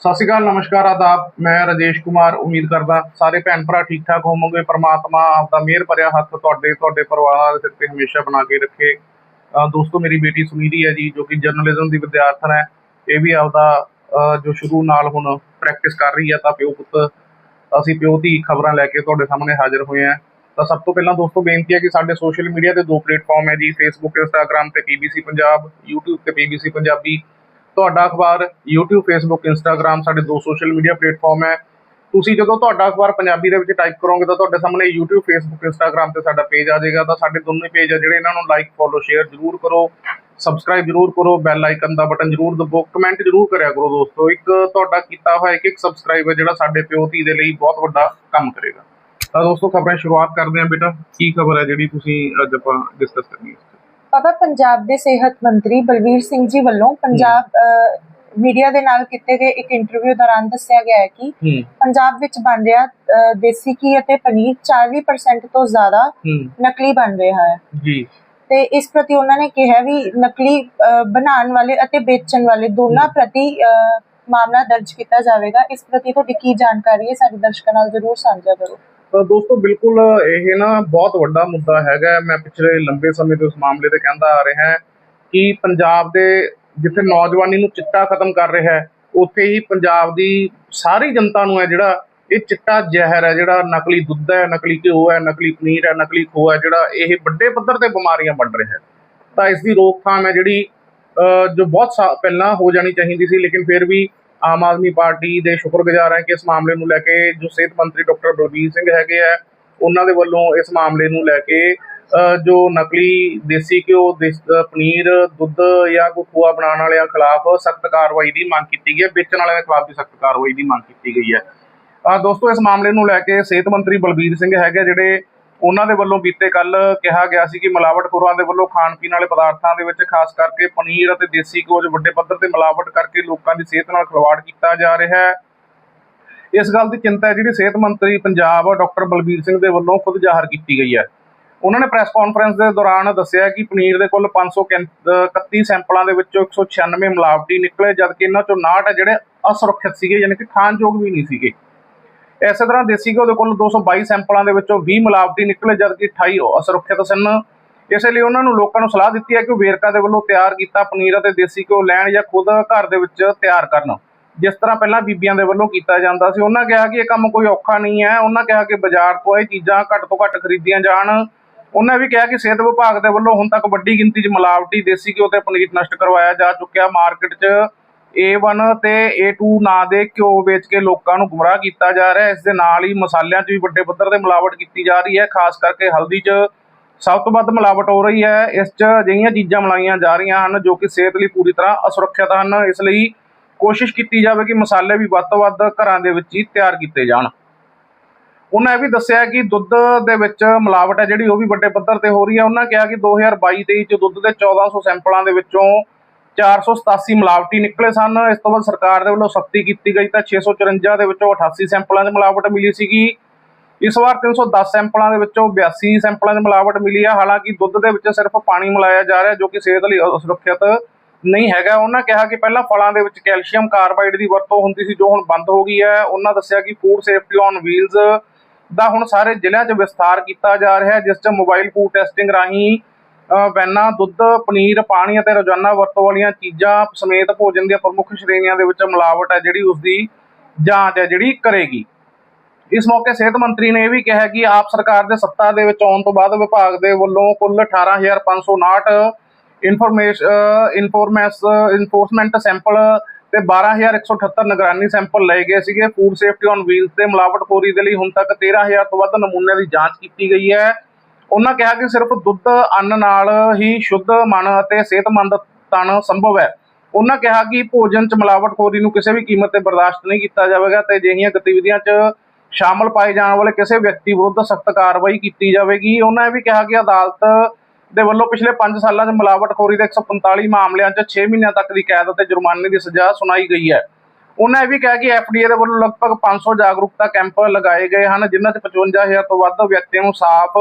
ਸਤਿ ਸ਼੍ਰੀ ਅਕਾਲ, ਨਮਸਕਾਰ, ਆਦਾਬ। ਮੈਂ ਰਾਜੇਸ਼ ਕੁਮਾਰ, ਉਮੀਦ ਕਰਦਾ ਸਾਰੇ ਭੈਣ ਭਰਾ ਠੀਕ ਠਾਕ ਹੋਵੋਗੇ। ਪ੍ਰਮਾਤਮਾ ਆਪਦਾ ਮਿਹਰ ਭਰਿਆ ਹੱਥ ਤੁਹਾਡੇ ਤੁਹਾਡੇ ਪਰਿਵਾਰਾਂ ਦੇ ਸਿਰ ਤੇ ਹਮੇਸ਼ਾ ਬਣਾ ਕੇ ਰੱਖੇ। ਦੋਸਤੋ, ਮੇਰੀ ਬੇਟੀ ਸੁਨੀਰੀ ਹੈ ਜੀ, ਜੋ ਕਿ ਜਰਨਲਿਜ਼ਮ ਦੀ ਵਿਦਿਆਰਥਣ ਹੈ। ਇਹ ਵੀ ਆਪਦਾ, ਅਹ ਜੋ ਸ਼ੁਰੂ ਨਾਲ ਹੁਣ ਪ੍ਰੈਕਟਿਸ ਕਰ ਰਹੀ ਹੈ, ਤਾਂ ਪਿਓ ਪੁੱਤ, ਅਸੀਂ ਪਿਓ ਦੀ ਖਬਰਾਂ ਲੈ ਕੇ ਤੁਹਾਡੇ ਸਾਹਮਣੇ ਹਾਜ਼ਰ ਹੋਏ ਹਾਂ। ਤਾਂ ਸਭ ਤੋਂ ਪਹਿਲਾਂ ਦੋਸਤੋ, ਬੇਨਤੀ ਹੈ ਕਿ ਸਾਡੇ ਸੋਸ਼ਲ ਮੀਡੀਆ 'ਤੇ ਦੋ ਪਲੇਟਫਾਰਮ ਹੈ ਜੀ ਫੇਸਬੁੱਕ ਇੰਸਟਾਗ੍ਰam ਤੇ ਪੀਬੀਸੀ ਪੰਜਾਬ, YouTube ਤੇ ਪੀਬੀਸੀ ਪੰਜਾਬੀ। ਤੁਹਾਡਾ ਅਖਬਾਰ YouTube, Facebook, Instagram ਸਾਡੇ ਦੋ ਸੋਸ਼ਲ ਮੀਡੀਆ ਪਲੇਟਫਾਰਮ ਹੈ। ਤੁਸੀਂ ਜਦੋਂ ਤੁਹਾਡਾ ਅਖਬਾਰ ਪੰਜਾਬੀ ਦੇ ਵਿੱਚ ਟਾਈਪ ਕਰੋਗੇ ਤਾਂ ਤੁਹਾਡੇ ਸਾਹਮਣੇ YouTube, Facebook, Instagram ਤੇ ਸਾਡਾ ਪੇਜ ਆ ਜਾਏਗਾ। ਤਾਂ ਸਾਡੇ ਦੋਨੇ ਪੇਜ ਆ ਜਿਹੜੇ, ਇਹਨਾਂ ਨੂੰ ਲਾਈਕ ਫੋਲੋ ਸ਼ੇਅਰ ਜ਼ਰੂਰ ਕਰੋ। ਸਬਸਕ੍ਰਾਈਬ ਜ਼ਰੂਰ ਕਰੋ। ਬੈਲ ਆਈਕਨ ਦਾ ਬਟਨ ਜ਼ਰੂਰ ਦਬਾਓ ਕਮੈਂਟ ਜ਼ਰੂਰ ਕਰਿਆ ਕਰੋ ਦੋਸਤੋ। ਇੱਕ ਤੁਹਾਡਾ ਕੀਤਾ ਹੋਇਆ ਇੱਕ ਇੱਕ ਸਬਸਕ੍ਰਾਈਬ ਹੈ ਜਿਹੜਾ ਸਾਡੇ ਪਿਓ ਧੀ ਦੇ ਲਈ ਬਹੁਤ ਵੱਡਾ ਕੰਮ ਕਰੇਗਾ। ਤਾਂ ਦੋਸਤੋ, ਖਬਰਾਂ ਸ਼ੁਰੂਆਤ ਕਰਦੇ ਹਾਂ ਬੇਟਾ। ਕੀ ਖਬਰ ਹੈ ਜਿਹੜੀ ਤੁਸੀਂ ਅੱਜ ਆਪਾਂ ਡਿਸਕਸ ਕਰਨੀ ਹੈ ਪਾਪਾ ਪੰਜਾਬ ਦੇ ਸਿਹਤ ਮੰਤਰੀ ਬਲਵੀਰ ਸਿੰਘ ਜੀ ਵੱਲੋਂ ਪੰਜਾਬ ਮੀਡੀਆ ਦੇ ਨਾਲ ਕੀਤੇ ਗਏ ਇੱਕ ਇੰਟਰਵਿਊ ਦੌਰਾਨ ਦੱਸਿਆ ਗਿਆ ਹੈ ਕਿ ਪੰਜਾਬ ਵਿੱਚ ਬਣ ਰਿਹਾ ਦੇਸੀ ਘੀ ਅਤੇ ਪਨੀਰ 40% ਤੋਂ ਜ਼ਿਆਦਾ ਨਕਲੀ ਬਣ ਰਿਹਾ ਹੈ। ਜੀ। ਤੇ ਇਸ ਪ੍ਰਤੀ ਉਹਨਾਂ ਨੇ ਕਿਹਾ ਵੀ ਨਕਲੀ ਬਣਾਉਣ ਵਾਲੇ ਅਤੇ ਵੇਚਣ ਵਾਲੇ ਦੋਨਾਂ ਪ੍ਰਤੀ ਮਾਮਲਾ ਦਰਜ ਕੀਤਾ ਜਾਵੇਗਾ। ਇਸ ਪ੍ਰਤੀ ਤੁਹਾਡੀ ਕੀ ਜਾਣਕਾਰੀ ਹੈ? ਸਾਡੇ ਦਰਸ਼ਕਾਂ ਨਾਲ ਜ਼ਰੂਰ ਸਾਂਝਾ ਕਰੋ। ਦੋਸਤੋ ਬਿਲਕੁਲ ਇਹ ਨਾ ਬਹੁਤ ਵੱਡਾ ਮੁੱਦਾ ਹੈਗਾ। ਮੈਂ ਪਿਛਲੇ ਲੰਬੇ ਸਮੇਂ ਤੋਂ ਇਸ ਮਾਮਲੇ ਤੇ ਕਹਿੰਦਾ ਆ ਰਿਹਾ ਕਿ ਪੰਜਾਬ ਦੇ ਜਿੱਥੇ ਨੌਜਵਾਨੀ ਨੂੰ ਚਿੱਟਾ ਖਤਮ ਕਰ ਰਿਹਾ ਹੈ, ਉੱਥੇ ਹੀ ਪੰਜਾਬ ਦੀ ਸਾਰੀ ਜਨਤਾ ਨੂੰ ਹੈ ਜਿਹੜਾ ਇਹ ਚਿੱਟਾ ਜ਼ਹਿਰ ਹੈ, ਜਿਹੜਾ ਨਕਲੀ ਦੁੱਧ ਹੈ, ਨਕਲੀ ਘਿਓ ਹੈ, ਨਕਲੀ ਪਨੀਰ ਹੈ, ਨਕਲੀ ਖੋਆ ਹੈ, ਜਿਹੜਾ ਇਹ ਵੱਡੇ ਪੱਧਰ ਤੇ ਬਿਮਾਰੀਆਂ ਵੰਡ ਰਿਹਾ ਹੈ। ਤਾਂ ਇਸ ਦੀ ਰੋਕਥਾਮ ਹੈ ਜਿਹੜੀ, ਅਹ, ਜੋ ਬਹੁਤ ਸਾ- ਪਹਿਲਾਂ ਹੋ ਜਾਣੀ ਚਾਹੀਦੀ ਸੀ, ਲੇਕਿਨ ਫਿਰ ਵੀ ਆਮ ਆਦਮੀ ਪਾਰਟੀ ਦੇ ਸ਼ੁਕਰਗੁਜ਼ਾਰ ਹਾਂ ਕਿ ਇਸ ਮਾਮਲੇ ਨੂੰ ਲੈ ਕੇ ਜੋ ਸਿਹਤ ਮੰਤਰੀ ਡਾਕਟਰ ਬਲਬੀਰ ਸਿੰਘ ਹੈਗੇ ਆ, ਉਹਨਾਂ ਦੇ ਵੱਲੋਂ ਇਸ ਮਾਮਲੇ ਨੂੰ ਲੈ ਕੇ ਜੋ ਨਕਲੀ ਦੇਸੀ ਘਿਓ, ਦੇਸ- ਪਨੀਰ, ਦੁੱਧ ਜਾਂ ਕੋਈ ਖੋਆ ਬਣਾਉਣ ਵਾਲਿਆਂ ਖਿਲਾਫ ਸਖਤ ਕਾਰਵਾਈ ਦੀ ਮੰਗ ਕੀਤੀ ਗਈ ਹੈ, ਵੇਚਣ ਵਾਲਿਆਂ ਦੇ ਖਿਲਾਫ ਵੀ ਸਖਤ ਕਾਰਵਾਈ ਦੀ ਮੰਗ ਕੀਤੀ ਗਈ ਹੈ। ਆ ਦੋਸਤੋ, ਇਸ ਮਾਮਲੇ ਨੂੰ ਲੈ ਕੇ ਸਿਹਤ ਮੰਤਰੀ ਬਲਬੀਰ ਸਿੰਘ ਹੈਗੇ ਜਿਹੜੇ ਉਹਨਾਂ ਦੇ ਵੱਲੋਂ ਬੀਤੇ ਕੱਲ ਕਿਹਾ ਗਿਆ ਸੀ ਕਿ ਮਿਲਾਵਟਖੋਰਾਂ ਦੇ ਵੱਲੋਂ ਖਾਣ ਪੀਣ ਵਾਲੇ ਪਦਾਰਥਾਂ ਦੇ ਵਿੱਚ ਖਾਸ ਕਰਕੇ ਪਨੀਰ ਅਤੇ ਦੇਸੀ ਘਿਓ 'ਚ ਵੱਡੇ ਪੱਧਰ ਤੇ ਮਿਲਾਵਟ ਕਰਕੇ ਲੋਕਾਂ ਦੀ ਸਿਹਤ ਨਾਲ ਖਿਲਵਾੜ ਕੀਤਾ ਜਾ ਰਿਹਾ ਹੈ। ਇਸ ਗੱਲ ਦੀ ਚਿੰਤਾ ਜਿਹੜੀ ਸਿਹਤ ਮੰਤਰੀ ਪੰਜਾਬ ਡਾਕਟਰ ਬਲਬੀਰ ਸਿੰਘ ਦੇ ਵੱਲੋਂ ਖੁਦ ਜ਼ਾਹਰ ਕੀਤੀ ਗਈ ਹੈ। ਉਹਨਾਂ ਨੇ ਪ੍ਰੈਸ ਕਾਨਫਰੰਸ ਦੇ ਦੌਰਾਨ ਦੱਸਿਆ ਕਿ ਪਨੀਰ ਦੇ ਕੁੱਲ 531 ਸੈਂਪਲਾਂ ਦੇ ਵਿੱਚੋਂ 196 ਮਿਲਾਵਟੀ ਨਿਕਲੇ, ਜਦਕਿ ਇਹਨਾਂ ਚੋਂ 59 ਹੈ ਜਿਹੜੇ ਅਸੁਰੱਖਿਅਤ ਸੀਗੇ, ਯਾਨੀ ਕਿ ਖਾਣਯੋਗ ਵੀ ਨਹੀਂ ਸੀਗੇ। ਇਸੇ ਤਰ੍ਹਾਂ ਦੇਸੀ ਘਿਓ ਦੇ ਕੁੱਲ 222 ਸੈਂਪਲਾਂ ਦੇ ਵਿੱਚੋਂ 20 ਮਿਲਾਵਟੀ ਨਿਕਲੇ, ਜਦਕਿ 28 ਅਸੁਰੱਖਿਅਤ ਸਨ। ਇਸੇ ਲਈ ਉਹਨਾਂ ਨੂੰ ਲੋਕਾਂ ਨੂੰ ਸਲਾਹ ਦਿੱਤੀ ਹੈ ਕਿ ਉਹ ਵੇਰਕਾ ਦੇ ਵੱਲੋਂ ਤਿਆਰ ਕੀਤਾ ਪਨੀਰ ਅਤੇ ਦੇਸੀ ਘਿਓ ਲੈਣ ਜਾਂ ਖੁਦ ਘਰ ਦੇ ਵਿੱਚ ਤਿਆਰ ਕਰਨ। ਜਿਸ ਤਰ੍ਹਾਂ ਪਹਿਲਾਂ ਬੀਬੀਆਂ ਦੇ ਵੱਲੋਂ ਕੀਤਾ ਜਾਂਦਾ ਸੀ, ਉਹਨਾਂ ਕਿਹਾ ਕਿ ਇਹ ਕੰਮ ਕੋਈ ਔਖਾ ਨਹੀਂ ਹੈ। ਉਹਨਾਂ ਕਿਹਾ ਕਿ ਬਾਜ਼ਾਰ ਤੋਂ ਇਹ ਚੀਜ਼ਾਂ ਘੱਟ ਤੋਂ ਘੱਟ ਖਰੀਦੀਆਂ ਜਾਣ। ਉਹਨਾਂ ਵੀ ਕਿਹਾ ਕਿ ਸਿਹਤ ਵਿਭਾਗ ਦੇ ਵੱਲੋਂ ਹੁਣ ਤੱਕ ਵੱਡੀ ਗਿਣਤੀ 'ਚ ਮਿਲਾਵਟੀ ਦੇਸੀ ਘਿਓ ਤੇ ਪਨੀਰ ਨਸ਼ਟ ਕਰਵਾਇਆ ਜਾ ਚੁੱਕਿਆ। ਮਾਰਕੀਟ 'ਚ A1 ਤੇ A2 ਨਾਂ ਦੇ ਘਿਓ ਵੇਚ ਕੇ ਲੋਕਾਂ ਨੂੰ ਗੁੰਮਰਾਹ ਕੀਤਾ ਜਾ ਰਿਹਾ ਹੈ। ਇਸ ਦੇ ਨਾਲ ਹੀ ਮਸਾਲਿਆਂ 'ਚ ਵੀ ਵੱਡੇ ਪੱਧਰ ਤੇ ਮਿਲਾਵਟ ਕੀਤੀ ਜਾ ਰਹੀ ਹੈ। ਖਾਸ ਕਰਕੇ ਹਲਦੀ 'ਚ ਸਭ ਤੋਂ ਵੱਧ ਮਿਲਾਵਟ ਹੋ ਰਹੀ ਹੈ। ਇਸ 'ਚ ਅਜਿਹੀਆਂ ਚੀਜ਼ਾਂ ਮਿਲਾਈਆਂ ਜਾ ਰਹੀਆਂ ਹਨ ਜੋ ਕਿ ਸਿਹਤ ਲਈ ਪੂਰੀ ਤਰ੍ਹਾਂ ਅਸੁਰੱਖਿਅਤ ਹਨ। ਇਸ ਲਈ ਕੋਸ਼ਿਸ਼ ਕੀਤੀ ਜਾਵੇ ਕਿ ਮਸਾਲੇ ਵੀ ਵੱਧ ਤੋਂ ਵੱਧ ਘਰਾਂ ਦੇ ਵਿੱਚ ਹੀ ਤਿਆਰ ਕੀਤੇ ਜਾਣ। ਉਹਨਾਂ ਇਹ ਵੀ ਦੱਸਿਆ ਕਿ ਦੁੱਧ ਦੇ ਵਿੱਚ ਮਿਲਾਵਟ ਹੈ ਜਿਹੜੀ ਉਹ ਵੀ ਵੱਡੇ ਪੱਧਰ ਤੇ ਹੋ ਰਹੀ ਹੈ। ਉਹਨਾਂ ਕਿਹਾ ਕਿ 2022-23 ਚ ਦੁੱਧ ਦੇ 1400 ਸੈਂਪਲਾਂ ਦੇ ਵਿੱਚੋਂ 487 ਮਿਲਾਵਟੀ ਨਿਕਲੇ ਸਨ। ਇਸ ਤੋਂ ਬਾਅਦ ਸਰਕਾਰ ਦੇ ਵੱਲੋਂ ਸਖਤੀ ਕੀਤੀ ਗਈ ਤਾਂ 654 ਦੇ ਵਿੱਚੋਂ 88 ਸੈਂਪਲਾਂ 'ਚ ਮਿਲਾਵਟ ਮਿਲੀ ਸੀਗੀ। ਇਸ ਵਾਰ 310 ਸੈਂਪਲਾਂ ਦੇ ਵਿੱਚੋਂ 82 ਸੈਂਪਲਾਂ 'ਚ ਮਿਲਾਵਟ ਮਿਲੀ ਆ। ਹਾਲਾਂਕਿ ਦੁੱਧ ਦੇ ਵਿੱਚ ਸਿਰਫ ਪਾਣੀ ਮਿਲਾਇਆ ਜਾ ਰਿਹਾ, ਜੋ ਕਿ ਸਿਹਤ ਲਈ ਅਸੁਰੱਖਿਅਤ ਨਹੀਂ ਹੈਗਾ। ਉਹਨਾਂ ਕਿਹਾ ਕਿ ਪਹਿਲਾਂ ਫਲਾਂ ਦੇ ਵਿੱਚ ਕੈਲਸ਼ੀਅਮ ਕਾਰਬਾਈਡ ਦੀ ਵਰਤੋਂ ਹੁੰਦੀ ਸੀ, ਜੋ ਹੁਣ ਬੰਦ ਹੋ ਗਈ ਹੈ। ਉਹਨਾਂ ਦੱਸਿਆ ਕਿ ਫੂਡ ਸੇਫਟੀ ਔਨ ਵੀਲਸ ਦਾ ਹੁਣ ਸਾਰੇ ਜ਼ਿਲ੍ਹਿਆਂ 'ਚ ਵਿਸਥਾਰ ਕੀਤਾ ਜਾ ਰਿਹਾ ਜਿਸ 'ਚ ਮੋਬਾਈਲ ਫੂਡ ਟੈਸਟਿੰਗ ਰਾਹੀਂ ਵੈਨਾਂ, ਦੁੱਧ, ਪਨੀਰ, ਪਾਣੀ ਅਤੇ ਰੋਜ਼ਾਨਾ ਵਰਤੋਂ ਵਾਲੀਆਂ ਚੀਜ਼ਾਂ ਸਮੇਤ ਭੋਜਨ ਦੀਆਂ ਪ੍ਰਮੁੱਖ ਸ਼੍ਰੇਣੀਆਂ ਦੇ ਵਿੱਚ ਮਿਲਾਵਟ ਹੈ ਜਿਹੜੀ ਉਸ ਦੀ ਜਾਂਚ ਹੈ, ਜਿਹੜੀ ਕਰੇਗੀ। ਇਸ ਮੌਕੇ ਸਿਹਤ ਮੰਤਰੀ ਨੇ ਇਹ ਵੀ ਕਿਹਾ ਕਿ ਆਪ ਸਰਕਾਰ ਦੇ ਸੱਤਾ ਦੇ ਵਿੱਚ ਆਉਣ ਤੋਂ ਬਾਅਦ ਵਿਭਾਗ ਦੇ ਵੱਲੋਂ ਕੁੱਲ 18559 ਇਨਫੋਰਮੇਸ਼ਨ ਇਨਫੋਰਮੈਂਸ ਇਨਫੋਰਸਮੈਂਟ ਸੈਂਪਲ ਤੇ 12178 ਨਿਗਰਾਨੀ ਸੈਂਪਲ ਲਏ ਗਏ ਸੀਗੇ। ਫੂਡ ਸੇਫਟੀ ਔਨ ਵੀਲਸ ਦੇ ਮਿਲਾਵਟਖੋਰੀ ਦੇ ਲਈ ਹੁਣ ਤੱਕ 13000 ਤੋਂ ਵੱਧ ਨਮੂਨਿਆਂ ਦੀ ਜਾਂਚ ਕੀਤੀ ਗਈ ਹੈ। ਉਹਨਾਂ ਕਿਹਾ ਕਿ ਸਿਰਫ ਦੁੱਧ, ਅੰਨ ਨਾਲ ਹੀ ਸ਼ੁੱਧ ਮਨ ਅਤੇ ਸਿਹਤਮੰਦ ਤਨ ਸੰਭਵ ਹੈ। ਉਹਨਾਂ ਕਿਹਾ ਕਿ ਭੋਜਨ 'ਚ ਮਿਲਾਵਟਖੋਰੀ ਨੂੰ ਕਿਸੇ ਵੀ ਕੀਮਤ ਤੇ ਬਰਦਾਸ਼ਤ ਨਹੀਂ ਕੀਤਾ ਜਾਵੇਗਾ ਤੇ ਅਜਿਹੀਆਂ ਗਤੀਵਿਧੀਆਂ 'ਚ ਸ਼ਾਮਲ ਪਾਏ ਜਾਣ ਵਾਲੇ ਕਿਸੇ ਵਿਅਕਤੀ ਵਿਰੁੱਧ ਸਖਤ ਕਾਰਵਾਈ ਕੀਤੀ ਜਾਵੇਗੀ। ਉਹਨਾਂ ਇਹ ਵੀ ਕਿਹਾ ਕਿ ਅਦਾਲਤ ਦੇ ਵੱਲੋਂ ਪਿਛਲੇ 5 ਸਾਲਾਂ 'ਚ ਮਿਲਾਵਟਖੋਰੀ ਦੇ 145 ਮਾਮਲਿਆਂ 'ਚ 6 ਮਹੀਨਿਆਂ ਤੱਕ ਦੀ ਕੈਦ ਅਤੇ ਜੁਰਮਾਨੇ ਦੀ ਸਜ਼ਾ ਸੁਣਾਈ ਗਈ ਹੈ। ਉਹਨਾਂ ਇਹ ਵੀ ਕਿਹਾ ਕਿ ਐਫਡੀਏ ਦੇ ਵੱਲੋਂ ਲਗਭਗ 500 ਜਾਗਰੂਕਤਾ ਕੈਂਪ ਲਗਾਏ ਗਏ ਹਨ, ਜਿਨ੍ਹਾਂ 'ਚ 55000 ਤੋਂ ਵੱਧ ਵਿਅਕਤੀਆਂ ਨੂੰ ਸਾਫ਼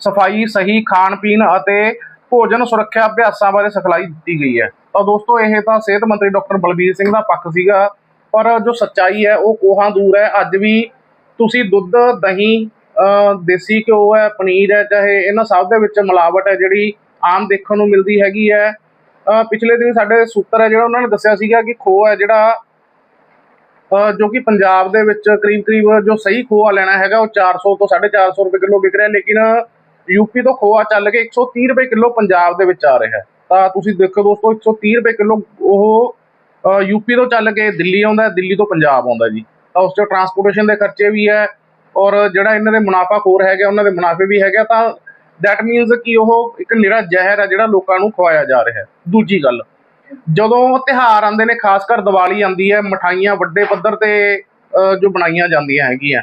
ਸਫ਼ਾਈ, ਸਹੀ ਖਾਣ ਪੀਣ ਅਤੇ ਭੋਜਨ ਸੁਰੱਖਿਆ ਅਭਿਆਸਾਂ ਬਾਰੇ ਸਿਖਲਾਈ ਦਿੱਤੀ ਗਈ ਹੈ। ਤਾਂ ਦੋਸਤੋ, ਇਹ ਤਾਂ ਸਿਹਤ ਮੰਤਰੀ ਡਾਕਟਰ ਬਲਬੀਰ ਸਿੰਘ ਦਾ ਪੱਖ ਸੀਗਾ, ਪਰ ਜੋ ਸੱਚਾਈ ਹੈ, ਉਹ ਕੋਹਾਂ ਦੂਰ ਹੈ। ਅੱਜ ਵੀ ਤੁਸੀਂ ਦੁੱਧ, ਦਹੀਂ ਦੇਸੀ ਘਿਓ ਹੈ, ਪਨੀਰ ਹੈ, ਚਾਹੇ ਇਹਨਾਂ ਸਭ ਦੇ ਵਿੱਚ ਮਿਲਾਵਟ ਹੈ, ਜਿਹੜੀ ਆਮ ਦੇਖਣ ਨੂੰ ਮਿਲਦੀ ਹੈਗੀ ਹੈ। ਪਿਛਲੇ ਦਿਨ ਸਾਡੇ ਸੂਤਰ ਹੈ, ਜਿਹੜਾ ਉਹਨਾਂ ਨੇ ਦੱਸਿਆ ਸੀਗਾ ਕਿ ਖੋ ਹੈ ਜਿਹੜਾ ਜੋ ਕਿ ਪੰਜਾਬ ਦੇ ਵਿੱਚ ਕਰੀਬ ਕਰੀਬ ਜੋ ਸਹੀ ਖੋਆ ਲੈਣਾ ਹੈਗਾ, ਉਹ 400 ਤੋਂ 450 ਰੁਪਏ ਕਿਲੋ ਵਿਕ ਰਿਹਾ, ਲੇਕਿਨ ਯੂਪੀ ਤੋਂ ਖੋਆ ਚੱਲ ਕੇ 130 ਰੁਪਏ ਕਿਲੋ ਪੰਜਾਬ ਦੇ ਵਿੱਚ ਆ ਰਿਹਾ ਹੈ। ਤਾਂ ਤੁਸੀਂ ਦੇਖੋ ਦੋਸਤੋ 130 ਰੁਪਏ ਕਿਲੋ ਉਹ ਯੂਪੀ ਤੋਂ ਚੱਲ ਕੇ ਦਿੱਲੀ ਆਉਂਦਾ ਦਿੱਲੀ ਤੋਂ ਪੰਜਾਬ ਆਉਂਦਾ ਜੀ। ਤਾਂ ਉਸ 'ਚ ਟਰਾਂਸਪੋਰਟੇਸ਼ਨ ਦੇ ਖਰਚੇ ਵੀ ਹੈ ਔਰ ਜਿਹੜਾ ਇਹਨਾਂ ਦੇ ਮੁਨਾਫਾਖੋਰ ਹੈਗੇ ਉਹਨਾਂ ਦੇ ਮੁਨਾਫੇ ਵੀ ਹੈਗੇ ਆ, ਤਾਂ ਦੈਟ ਮੀਨਸ ਕਿ ਉਹ ਇੱਕ ਨਿਰਾ ਜ਼ਹਿਰ ਹੈ ਜਿਹੜਾ ਲੋਕਾਂ ਨੂੰ ਖਵਾਇਆ ਜਾ ਰਿਹਾ ਹੈ। ਦੂਜੀ ਗੱਲ ਜਦੋਂ ਤਿਹਾਰ ਆਉਂਦੇ ਨੇ ਖਾਸ ਕਰ ਦੀਵਾਲੀ ਆਉਂਦੀ ਹੈ ਮਠਾਈਆਂ ਵੱਡੇ ਪੱਧਰ ਤੇ ਜੋ ਬਣਾਈਆਂ ਜਾਂਦੀਆਂ ਹੈਗੀਆਂ।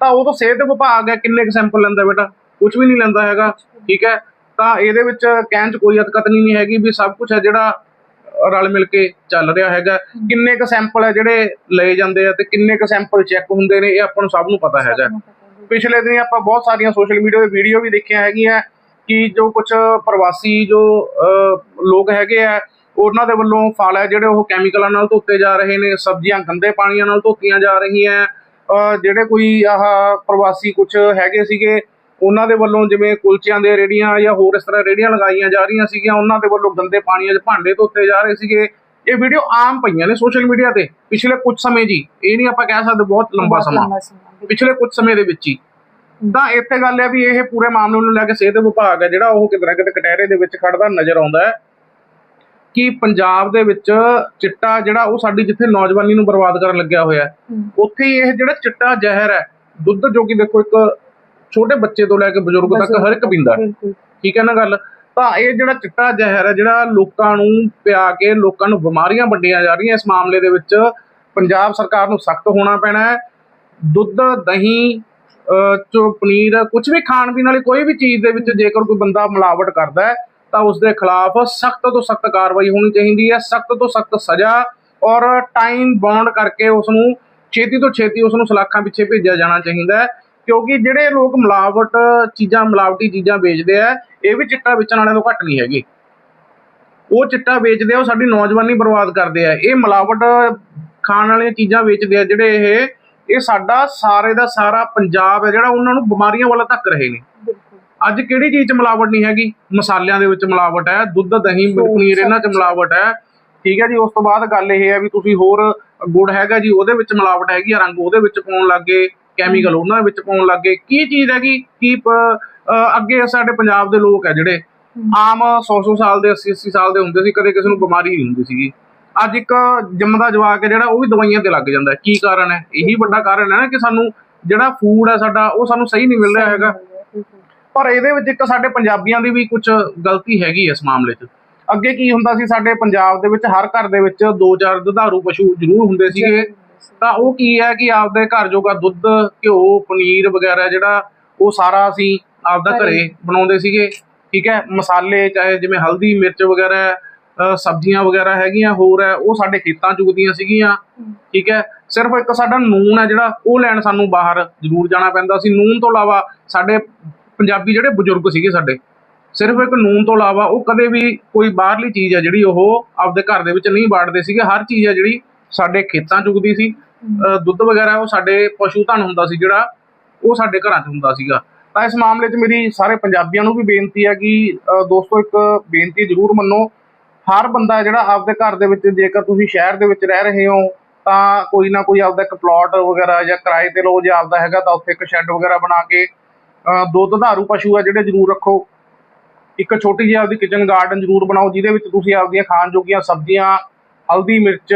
ਤਾਂ ਉਦੋਂ ਸਿਹਤ ਵਿਭਾਗ ਹੈ ਕਿੰਨੇ ਕੁ ਸੈਂਪਲ ਲੈਂਦਾ ਬੇਟਾ? ਕੁਝ ਵੀ ਨਹੀਂ ਲੈਂਦਾ ਹੈਗਾ, ਠੀਕ ਹੈ? ਤਾਂ ਇਹਦੇ ਵਿੱਚ ਕਹਿਣ 'ਚ ਕੋਈ ਹਤਕਤ ਨਹੀਂ ਹੈਗੀ ਵੀ ਸਭ ਕੁਝ ਹੈ ਜਿਹੜਾ ਰਲ ਮਿਲ ਕੇ ਚੱਲ ਰਿਹਾ ਹੈਗਾ। ਕਿੰਨੇ ਕੁ ਸੈਂਪਲ ਹੈ ਜਿਹੜੇ ਲਏ ਜਾਂਦੇ ਆ ਤੇ ਕਿੰਨੇ ਕੁ ਸੈਂਪਲ ਚੈੱਕ ਹੁੰਦੇ ਨੇ, ਇਹ ਆਪਾਂ ਨੂੰ ਸਭ ਨੂੰ ਪਤਾ ਹੈਗਾ। ਪਿਛਲੇ ਦਿਨੀ ਆਪਾਂ ਬਹੁਤ ਸਾਰੀਆਂ ਸੋਸ਼ਲ ਮੀਡੀਆ ਤੇ ਵੀਡੀਓ ਵੀ ਦੇਖੀਆਂ ਹੈਗੀਆਂ ਕਿ ਜੋ ਕੁਝ ਪ੍ਰਵਾਸੀ ਜੋ ਲੋਕ ਹੈਗੇ ਆ, ਉਹਨਾਂ ਦੇ ਵੱਲੋਂ ਫਲ ਹੈ ਜਿਹੜੇ ਉਹ ਕੈਮੀਕਲਾਂ ਨਾਲ ਧੋਤੇ ਜਾ ਰਹੇ ਨੇ, ਸਬਜ਼ੀਆਂ ਗੰਦੇ ਪਾਣੀਆਂ ਨਾਲ ਧੋਤੀਆਂ ਜਾ ਰਹੀਆਂ ਜਿਹੜੇ ਕੋਈ ਆਹ ਪ੍ਰਵਾਸੀ ਕੁਝ ਹੈਗੇ ਸੀਗੇ ਉਹਨਾਂ ਦੇ ਵੱਲੋਂ ਜਿਵੇਂ ਕੁਲਚਿਆਂ ਦੇ ਰੇੜੀਆਂ ਜਾਂ ਹੋਰ ਇਸ ਤਰ੍ਹਾਂ ਰੇੜੀਆਂ ਲਗਾਈਆਂ ਜਾ ਰਹੀਆਂ ਸੀਗੀਆਂ ਉਹਨਾਂ ਦੇ ਵੱਲੋਂ ਗੰਦੇ ਪਾਣੀਆਂ 'ਚ ਭਾਂਡੇ ਧੋਤੇ ਜਾ ਰਹੇ ਸੀਗੇ। ਇਹ ਵੀਡੀਓ ਆਮ ਪਈਆਂ ਨੇ ਸੋਸ਼ਲ ਮੀਡੀਆ ਤੇ ਪਿਛਲੇ ਕੁਝ ਸਮੇਂ ਜੀ ਇਹ ਨਹੀਂ ਆਪਾਂ ਕਹਿ ਸਕਦੇ ਬਹੁਤ ਲੰਬਾ ਸਮਾਂ। ਪਿਛਲੇ ਕੁਝ ਸਮੇਂ ਦੇ ਵਿੱਚ ਹੀ। ਤਾਂ ਇੱਥੇ ਗੱਲ ਹੈ ਵੀ ਇਹ ਪੂਰੇ ਮਾਮਲੇ ਨੂੰ ਲੈ ਕੇ ਸਿਹਤ ਵਿਭਾਗ ਹੈ ਜਿਹੜਾ ਉਹ ਕਿਤੇ ਨਾ ਕਿਤੇ ਕਟਹਿਰੇ ਦੇ ਵਿੱਚ ਖੜਦਾ ਨਜ਼ਰ ਆਉਂਦਾ ਹੈ ਕਿ ਪੰਜਾਬ ਦੇ ਵਿੱਚ ਚਿੱਟਾ ਜਿਹੜਾ ਉਹ ਸਾਡੀ ਜਿੱਥੇ ਨੌਜਵਾਨੀ ਨੂੰ ਬਰਬਾਦ ਕਰਨ ਲੱਗਿਆ ਹੋਇਆ ਉੱਥੇ ਇਹ ਜਿਹੜਾ ਚਿੱਟਾ ਜ਼ਹਿਰ ਹੈ ਦੁੱਧ ਜੋ ਕਿ ਦੇਖੋ ਇੱਕ ਛੋਟੇ ਬੱਚੇ ਤੋਂ ਲੈ ਕੇ ਬਜ਼ੁਰਗ ਤੱਕ ਹਰ ਇੱਕ ਪੀਂਦਾ ਠੀਕ ਹੈ ਨਾ ਗੱਲ? ਤਾਂ ਇਹ ਜਿਹੜਾ ਚਿੱਟਾ ਜ਼ਹਿਰ ਹੈ ਜਿਹੜਾ ਲੋਕਾਂ ਨੂੰ ਪਿਆ ਕੇ ਲੋਕਾਂ ਨੂੰ ਬਿਮਾਰੀਆਂ ਵੰਡੀਆਂ ਜਾ ਰਹੀਆਂ ਇਸ ਮਾਮਲੇ ਦੇ ਵਿੱਚ ਪੰਜਾਬ ਸਰਕਾਰ ਨੂੰ ਸਖਤ ਹੋਣਾ ਪੈਣਾ ਹੈ। ਦੁੱਧ ਦਹੀਂ ਚੋ ਪਨੀਰ ਕੁਝ ਵੀ ਖਾਣ ਪੀਣ ਵਾਲੀ ਕੋਈ ਵੀ ਚੀਜ਼ ਦੇ ਵਿੱਚ ਜੇਕਰ ਕੋਈ ਬੰਦਾ ਮਿਲਾਵਟ ਕਰਦਾ ਹੈ ਤਾਂ ਉਸ ਦੇ ਖਿਲਾਫ ਸਖਤ ਤੋਂ ਸਖਤ ਕਾਰਵਾਈ ਹੋਣੀ ਚਾਹੀਦੀ ਹੈ ਸਖਤ ਤੋਂ ਸਖਤ ਸਜ਼ਾ ਔਰ ਟਾਈਮ ਬਾਉਂਡ ਕਰਕੇ ਉਸ ਨੂੰ ਛੇਤੀ ਤੋਂ ਛੇਤੀ ਉਸ ਨੂੰ ਸਲਾਖਾਂ ਪਿੱਛੇ ਭੇਜਿਆ ਜਾਣਾ ਚਾਹੀਦਾ ਹੈ। ਕਿਉਂਕਿ ਜਿਹੜੇ ਲੋਕ ਮਿਲਾਵਟ ਚੀਜ਼ਾਂ ਮਿਲਾਵਟੀ ਚੀਜ਼ਾਂ ਵੇਚਦੇ ਆ ਇਹ ਵੀ ਚਿੱਟਾ ਵੇਚਣ ਵਾਲਿਆਂ ਤੋਂ ਘੱਟ ਨਹੀਂ ਹੈਗੇ। ਉਹ ਚਿੱਟਾ ਵੇਚਦੇ ਆ ਉਹ ਸਾਡੀ ਨੌਜਵਾਨੀ ਬਰਬਾਦ ਕਰਦੇ ਆ। ਇਹ ਮਿਲਾਵਟ ਖਾਣ ਵਾਲੀਆਂ ਚੀਜ਼ਾਂ ਵੇਚਦੇ ਆ ਜਿਹੜੇ ਇਹ ਇਹ ਸਾਡਾ ਸਾਰੇ ਦਾ ਸਾਰਾ ਪੰਜਾਬ ਹੈ ਜਿਹੜਾ ਉਹਨਾਂ ਨੂੰ ਬਿਮਾਰੀਆਂ ਵੱਲ ਧੱਕ ਰਹੇ ਨੇ। ਅੱਜ ਕਿਹੜੀ ਚੀਜ਼ 'ਚ ਮਿਲਾਵਟ ਨਹੀਂ ਹੈਗੀ? ਮਸਾਲਿਆਂ ਦੇ ਵਿੱਚ ਮਿਲਾਵਟ ਹੈ ਦੁੱਧ ਦਹੀਂ ਪਨੀਰ ਇਹਨਾਂ 'ਚ ਮਿਲਾਵਟ ਹੈ। ਠੀਕ ਹੈ ਜੀ ਉਸ ਤੋਂ ਬਾਅਦ ਗੱਲ ਇਹ ਹੈ ਵੀ ਤੁਸੀਂ ਹੋਰ ਗੁੜ ਹੈਗਾ ਜੀ ਉਹਦੇ ਵਿੱਚ ਮਿਲਾਵਟ ਹੈਗੀ ਆ ਰੰਗ ਉਹਦੇ ਵਿੱਚ ਪਾਉਣ ਲੱਗੇ ਕੈਮੀਕਲ ਉਹਨਾਂ ਵਿੱਚ ਪਾਉਣ ਲੱਗੇ ਕੀ ਚੀਜ਼ ਹੈਗੀ? ਕੀ ਅੱਗੇ ਸਾਡੇ ਪੰਜਾਬ ਦੇ ਲੋਕ ਹੈ ਜਿਹੜੇ ਆਮ 100-100 ਸਾਲ ਦੇ 80-80 ਸਾਲ ਦੇ ਹੁੰਦੇ ਸੀ ਕਦੇ ਕਿਸੇ ਨੂੰ ਬਿਮਾਰੀ ਨਹੀਂ ਹੁੰਦੀ ਸੀਗੀ। ਅੱਜ ਇੱਕ ਜੰਮਦਾ ਜਵਾਕ ਹੈ ਜਿਹੜਾ ਉਹ ਵੀ ਦਵਾਈਆਂ ਤੇ ਲੱਗ ਜਾਂਦਾ ਕੀ ਕਾਰਨ ਹੈ? ਇਹੀ ਵੱਡਾ ਕਾਰਨ ਹੈ ਨਾ ਕਿ ਸਾਨੂੰ ਜਿਹੜਾ ਫੂਡ ਹੈ ਸਾਡਾ ਉਹ ਸਾਨੂੰ ਸਹੀ ਨਹੀਂ ਮਿਲ ਰਿਹਾ ਹੈਗਾ। ਪਰ ਇਹਦੇ ਵਿੱਚ ਇੱਕ ਸਾਡੇ ਪੰਜਾਬੀਆਂ ਦੀ ਵੀ ਕੁਝ ਗਲਤੀ ਹੈਗੀ ਇਸ ਮਾਮਲੇ 'ਚ। ਅੱਗੇ ਕੀ ਹੁੰਦਾ ਸੀ? ਸਾਡੇ ਪੰਜਾਬ ਦੇ ਵਿੱਚ ਹਰ ਘਰ ਦੇ ਵਿੱਚ ਦੋ ਚਾਰ ਦੁਧਾਰੂ ਪਸ਼ੂ ਜ਼ਰੂਰ ਹੁੰਦੇ ਸੀਗੇ। ਤਾਂ ਉਹ ਕੀ ਹੈ ਕਿ ਆਪਦੇ ਘਰ ਜੋਗਾ ਦੁੱਧ ਘਿਓ ਪਨੀਰ ਵਗੈਰਾ ਜਿਹੜਾ ਉਹ ਸਾਰਾ ਅਸੀਂ ਆਪਦਾ ਘਰੇ। ਬਣਾਉਂਦੇ ਸੀਗੇ ਠੀਕ ਹੈ? ਮਸਾਲੇ ਚਾਹੇ ਜਿਵੇਂ ਹਲਦੀ ਮਿਰਚ ਵਗੈਰਾ ਸਬਜ਼ੀਆਂ ਵਗੈਰਾ ਹੈਗੀਆਂ ਹੋਰ ਹੈ ਉਹ ਸਾਡੇ ਖੇਤਾਂ ਚ ਉਗਦੀਆਂ ਸੀਗੀਆਂ ਠੀਕ ਹੈ? ਸਿਰਫ ਇੱਕ ਸਾਡਾ ਨੂਨ ਹੈ ਜਿਹੜਾ ਉਹ ਲੈਣ ਸਾਨੂੰ ਬਾਹਰ ਜ਼ਰੂਰ ਜਾਣਾ ਪੈਂਦਾ ਸੀ। ਨੂਨ ਤੋਂ ਇਲਾਵਾ ਸਾਡੇ ਪੰਜਾਬੀ ਜਿਹੜੇ ਬਜ਼ੁਰਗ ਸੀਗੇ ਸਾਡੇ ਸਿਰਫ ਇੱਕ ਨੂਨ ਤੋਂ ਇਲਾਵਾ ਉਹ ਕਦੇ ਵੀ ਕੋਈ ਬਾਹਰਲੀ ਚੀਜ਼ ਹੈ ਜਿਹੜੀ ਉਹ ਆਪਦੇ ਘਰ ਦੇ ਵਿੱਚ ਨਹੀਂ ਬਾੜਦੇ ਸੀਗੇ। ਹਰ ਚੀਜ਼ ਹੈ ਜਿਹੜੀ ਸਾਡੇ ਖੇਤਾਂ ਚ ਉਗਦੀ ਸੀ ਦੁੱਧ ਵਗੈਰਾ ਉਹ ਸਾਡੇ ਪਸ਼ੂ ਧਨ ਹੁੰਦਾ ਸੀ ਜਿਹੜਾ, ਉਹ ਸਾਡੇ ਘਰਾਂ 'ਚ ਹੁੰਦਾ ਸੀਗਾ। ਤਾਂ ਇਸ ਮਾਮਲੇ 'ਚ ਮੇਰੀ ਸਾਰੇ ਪੰਜਾਬੀਆਂ ਨੂੰ ਵੀ ਬੇਨਤੀ ਹੈ ਕਿ ਦੋਸਤੋ, ਇੱਕ ਬੇਨਤੀ ਜ਼ਰੂਰ ਮੰਨੋ, ਹਰ ਬੰਦਾ ਜਿਹੜਾ ਆਪਦੇ ਘਰ ਦੇ ਵਿੱਚ, ਜੇਕਰ ਤੁਸੀਂ ਸ਼ਹਿਰ ਦੇ ਵਿੱਚ ਰਹਿ ਰਹੇ ਹੋ, ਤਾਂ ਕੋਈ ਨਾ ਕੋਈ ਆਪਦਾ ਇੱਕ ਪਲਾਟ ਵਗੈਰਾ ਜਾਂ ਕਿਰਾਏ ਤੇ ਲਓ, ਜੇ ਆਪਦਾ ਹੈਗਾ ਤਾਂ ਉੱਥੇ ਇੱਕ ਸ਼ੈੱਡ ਵਗੈਰਾ ਬਣਾ ਕੇ ਦੁੱਧ ਦੋ ਪਸ਼ੂ ਆ ਜਿਹੜੇ ਜ਼ਰੂਰ ਰੱਖੋ। ਇੱਕ ਛੋਟੀ ਜਿਹੀ ਆਪਦੀ ਕਿਚਨ ਗਾਰਡਨ ਜ਼ਰੂਰ ਬਣਾਓ, ਜਿਹਦੇ ਵਿੱਚ ਤੁਸੀਂ ਆਪਦੀਆਂ ਖਾਣ ਜੋਗੀਆਂ ਸਬਜ਼ੀਆਂ, ਹਲਦੀ, ਮਿਰਚ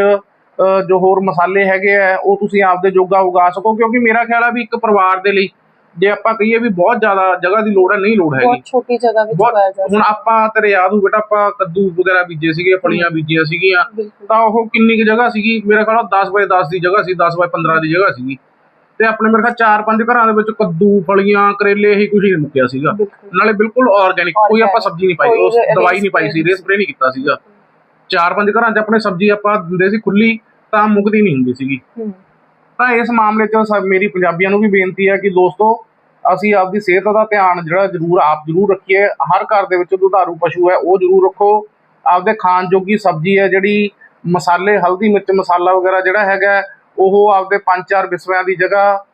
ਜੋ ਹੋਰ ਮਸਾਲੇ ਹੈਗੇ ਆ ਉਹ ਤੁਸੀਂ ਆਪਦੇ ਜੋਗਾ ਉਗਾ ਸਕੋ ਕਿਉਂਕਿ ਮੇਰਾ ਖਿਆਲ ਆ ਵੀ ਇੱਕ ਪਰਿਵਾਰ ਦੇ ਲਈ ਜੇ ਆਪਾਂ ਕਹੀਏ ਵੀ ਬਹੁਤ ਜ਼ਿਆਦਾ ਜਗ੍ਹਾ ਦੀ ਲੋੜ ਹੈ ਨਹੀਂ ਲੋੜ ਹੈਗੀ। ਬਹੁਤ ਛੋਟੀ ਜਗ੍ਹਾ ਵਿੱਚ ਉਗਾਇਆ ਜਾ ਹੁਣ ਆਪਾਂ ਤੇਰੇ ਯਾਦ ਹੋ ਬੇਟਾ ਆਪਾਂ ਕੱਦੂ ਵਗੈਰਾ ਬੀਜੇ ਸੀਗੇ ਫਲੀਆਂ ਬੀਜੀਆਂ ਸੀਗੀਆਂ ਤਾਂ ਉਹ ਕਿੰਨੀ ਕੁ ਜਗ੍ਹਾ ਸੀਗੀ? ਮੇਰਾ ਖਿਆਲ 10 ਬਾਏ 10 ਦੀ ਜਗ੍ਹਾ ਸੀ 10 ਬਾਏ 15 ਦੀ ਜਗ੍ਹਾ ਸੀਗੀ। ਤੇ ਆਪਣੇ ਮੇਰੇ ਖਿਆਲ ਚਾਰ ਪੰਜ ਘਰਾਂ ਦੇ ਵਿੱਚ ਕੱਦੂ ਫਲੀਆਂ ਕਰੇਲੇ ਇਹੀ ਕੁਝ ਹੀ ਮੁੱਕਿਆ ਸੀਗਾ। ਨਾਲੇ ਬਿਲਕੁਲ ਆਰਗੈਨਿਕ ਕੋਈ ਆਪਾਂ ਸਬਜ਼ੀ ਨਹੀਂ ਪਾਈ ਉਸ ਦਵਾਈ ਨਹੀਂ ਪਾਈ ਸੀ ਰੇ ਸਪਰੇ ਨਹੀਂ ਕੀਤਾ ਸੀਗਾ। ਚਾਰ ਪੰਜ ਘਰਾਂ 'ਚ ਆਪਣੇ ਸਬਜ਼ੀ ਆਪਾਂ ਦਿੰਦੇ ਸੀ ਖੁੱਲੀ ਤਾਂ ਮੁੱਕਦੀ ਨਹੀਂ ਹੁੰਦੀ ਸੀਗੀ। ਤਾਂ ਇਸ ਮਾਮਲੇ 'ਚ ਸਭ ਮੇਰੀ ਪੰਜਾਬੀਆਂ ਨੂੰ ਵੀ ਬੇਨਤੀ ਹੈ ਕਿ ਦੋਸਤੋ ਅਸੀਂ ਆਪਦੀ ਸਿਹਤ ਦਾ ਧਿਆਨ ਜਿਹੜਾ ਜ਼ਰੂਰ ਆਪ ਜ਼ਰੂਰ ਰੱਖੀਏ। ਹਰ ਘਰ ਦੇ ਵਿੱਚ ਦੁਧਾਰੂ ਪਸ਼ੂ ਹੈ ਉਹ ਜ਼ਰੂਰ ਰੱਖੋ। ਆਪਦੇ ਖਾਣ ਜੋਗੀ ਸਬਜ਼ੀ ਹੈ ਜਿਹੜੀ ਮਸਾਲੇ ਹਲਦੀ ਮਿਰਚ ਮਸਾਲਾ ਵਗੈਰਾ ਜਿਹੜਾ ਹੈਗਾ ਉਹ ਆਪਦੇ ਪੰਜ ਚਾਰ ਵਿਸਵਿਆਂ ਦੀ ਜਗ੍ਹਾ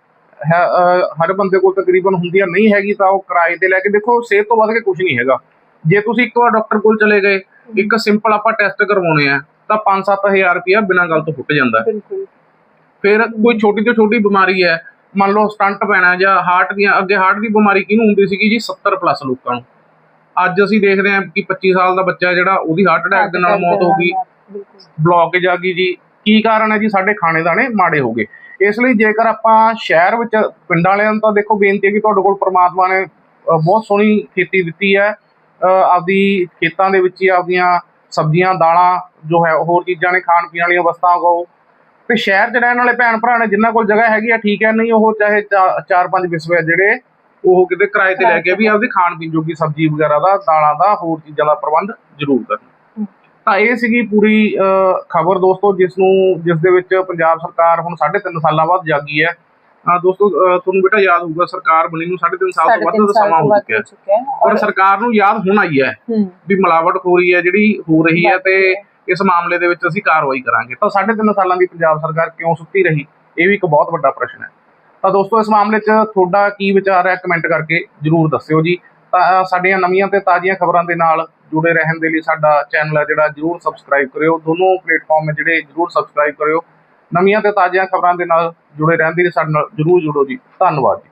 ਹਰ ਬੰਦੇ ਕੋਲ ਤਕਰੀਬਨ ਹੁੰਦੀ ਆ। ਨਹੀਂ ਹੈਗੀ ਤਾਂ ਉਹ ਕਿਰਾਏ ਤੇ ਲੈ ਕੇ ਦੇਖੋ ਸਿਹਤ ਤੋਂ ਵੱਧ ਕੇ ਕੁਝ ਨਹੀਂ ਹੈਗਾ। ਜੇ ਤੁਸੀਂ ਇੱਕ ਵਾਰ ਡਾਕਟਰ ਕੋਲ ਚਲੇ ਗਏ ਇੱਕ ਸਿੰਪਲ ਆਪਾਂ ਟੈਸਟ ਕਰਵਾਉਣੇ ਆ। ਤਾਂ 5-7000 ਰੁਪਇਆ ਬਿਨਾਂ ਗੱਲ ਤੋਂ ਫੁੱਟ ਜਾਂਦਾ। ਬਿਲਕੁਲ। ਫਿਰ ਕੋਈ ਛੋਟੀ ਤੋਂ ਛੋਟੀ ਬਿਮਾਰੀ ਹੈ ਮੰਨ ਲਓ ਸਟੰਟ ਪੈਣਾ ਜਾਂ ਹਾਰਟ ਦੀਆਂ ਅੱਗੇ ਹਾਰਟ ਦੀ ਬਿਮਾਰੀ ਕਿਹਨੂੰ ਹੁੰਦੀ ਸੀਗੀ ਜੀ? 70 ਪਲੱਸ ਲੋਕਾਂ ਨੂੰ। ਅੱਜ ਅਸੀਂ ਦੇਖਦੇ ਹਾਂ ਕਿ 25 ਸਾਲ ਦਾ ਬੱਚਾ ਜਿਹੜਾ ਉਹਦੀ ਹਾਰਟ ਅਟੈਕ ਦੇ ਨਾਲ ਮੌਤ ਹੋ ਗਈ। ਬਲੌਕੇਜ ਆ ਗਈ ਜੀ। ਕੀ ਕਾਰਨ ਹੈ ਜੀ? ਸਾਡੇ ਖਾਣੇ ਦਾਣੇ ਮਾੜੇ ਹੋ ਗਏ। ਇਸ ਲਈ ਜੇਕਰ ਆਪਾਂ ਸ਼ਹਿਰ ਵਿੱਚ ਪਿੰਡਾਂ ਵਾਲਿਆਂ ਨੂੰ ਤਾਂ ਦੇਖੋ ਬੇਨਤੀ ਹੈ ਕਿ ਤੁਹਾਡੇ ਕੋਲ ਪ੍ਰਮਾਤਮਾ ਨੇ ਬਹੁਤ ਸੋਹਣੀ ਖੇਤੀ ਦਿੱਤੀ ਹੈ। ਆਪਦੀ ਖੇਤਾਂ ਦੇ ਵਿੱਚ ਹੀ ਆਪਦੀਆਂ ਸਬਜ਼ੀਆਂ ਦਾਲਾਂ ਜੋ ਹੈ ਹੋਰ ਚੀਜ਼ਾਂ ਨੇ ਖਾਣ ਪੀਣ ਵਾਲੀਆਂ ਵਸਤਾਂ ਉਗਾਓ ਤੇ ਸ਼ਹਿਰ 'ਚ ਰਹਿਣ ਵਾਲੇ ਭੈਣ ਭਰਾ ਨੇ ਜਿਨ੍ਹਾਂ ਕੋਲ ਜਗ੍ਹਾ ਹੈਗੀ ਆ ਠੀਕ ਹੈ ਨਹੀਂ ਉਹ ਚਾਹੇ ਚਾ- ਚਾਰ ਪੰਜ ਵਿਸਵੇ ਆ ਜਿਹੜੇ ਉਹ ਕਿਤੇ ਕਿਰਾਏ ਤੇ ਲੈ ਕੇ ਵੀ ਆਪਦੀ ਖਾਣ ਪੀਣ ਜੋਗੀ ਸਬਜ਼ੀ ਵਗੈਰਾ ਦਾ ਦਾਲਾਂ ਦਾ ਹੋਰ ਚੀਜ਼ਾਂ ਦਾ ਪ੍ਰਬੰਧ ਜ਼ਰੂਰ ਕਰਨ। ਤਾਂ ਇਹ ਸੀਗੀ ਪੂਰੀ ਖਬਰ ਦੋਸਤੋ ਜਿਸ ਨੂੰ ਜਿਸ ਦੇ ਵਿੱਚ ਪੰਜਾਬ ਸਰਕਾਰ ਹੁਣ 3.5 ਸਾਲਾਂ ਬਾਅਦ ਜਾਗੀ ਹੈ। ਅਹ ਦੋਸਤੋ ਤੁਹਾਨੂੰ ਬੇਟਾ ਯਾਦ ਹੋਊਗਾ ਸਰਕਾਰ ਬਣੀ ਨੂੰ 3.5 ਸਾਲ ਤੋਂ ਵੱਧ ਦਾ ਸਮਾਂ ਹੋ ਚੁੱਕਿਆ। ਹੈ ਹੈ। ਔਰ ਸਰਕਾਰ ਨੂੰ ਯਾਦ ਹੁਣ ਆਈ ਹੈ ਹੂੰ। ਵੀ ਮਿਲਾਵਟ ਹੋ ਰਹੀ ਹੈ ਜਿਹੜੀ ਹੋ ਰਹੀ ਹੈ ਤੇ ਇਸ ਮਾਮਲੇ ਦੇ ਵਿੱਚ ਅਸੀਂ ਕਾਰਵਾਈ ਕਰਾਂਗੇ। ਤਾਂ 3.5 ਸਾਲਾਂ ਦੀ ਪੰਜਾਬ ਸਰਕਾਰ ਕਿਉਂ ਸੁੱਤੀ ਰਹੀ ਇਹ ਵੀ ਇੱਕ ਬਹੁਤ ਵੱਡਾ ਪ੍ਰਸ਼ਨ ਹੈ। ਤਾਂ ਦੋਸਤੋ ਇਸ ਮਾਮਲੇ 'ਚ ਤੁਹਾਡਾ ਕੀ ਵਿਚਾਰ ਹੈ? ਕਮੈਂਟ ਕਰਕੇ ਜਰੂਰ ਦੱਸਿਓ ਜੀ। ਤਾਂ ਸਾਡੀਆਂ ਨਵੀਆਂ ਤੇ ਤਾਜ਼ੀਆਂ ਖਬਰਾਂ ਦੇ ਨਾਲ ਜੁੜੇ ਰਹਿਣ ਦੇ ਲਈ ਸਾਡਾ ਚੈਨਲ ਹੈ ਜਿਹੜਾ ਜਰੂਰ ਸਬਸਕ੍ਰਾਈਬ ਕਰਿਓ। ਦੋਨੋਂ ਪਲੇਟਫਾਰਮ ਹੈ ਜਿਹੜੇ ਜਰੂਰ ਸਬਸਕ੍ਰਾਈਬ ਕਰਿਓ। ਨਵੀਆਂ ਤੇ ਤਾਜ਼ੀਆਂ ਖਬਰਾਂ ਦੇ ਨਾਲ ਜੁੜੇ ਰਹਿੰਦੇ ਨੇ ਸਾਡੇ ਨਾਲ ਜਰੂਰ ਜੁੜੋ ਜੀ। ਧੰਨਵਾਦ ਜੀ।